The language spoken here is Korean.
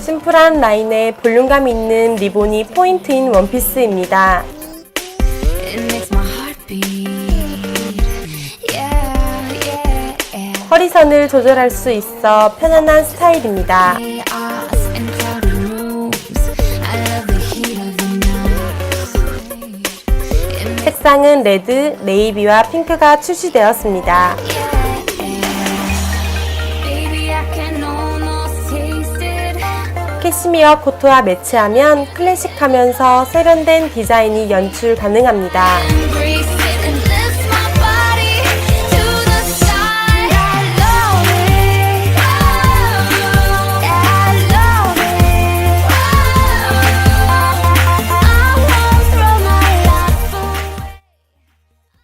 심플한 라인에 볼륨감 있는 리본이 포인트인 원피스입니다. 허리선을 조절할 수 있어 편안한 스타일입니다. 색상은 레드, 네이비와 핑크가 출시되었습니다. 캐시미어 코트와 매치하면 클래식하면서 세련된 디자인이 연출 가능합니다.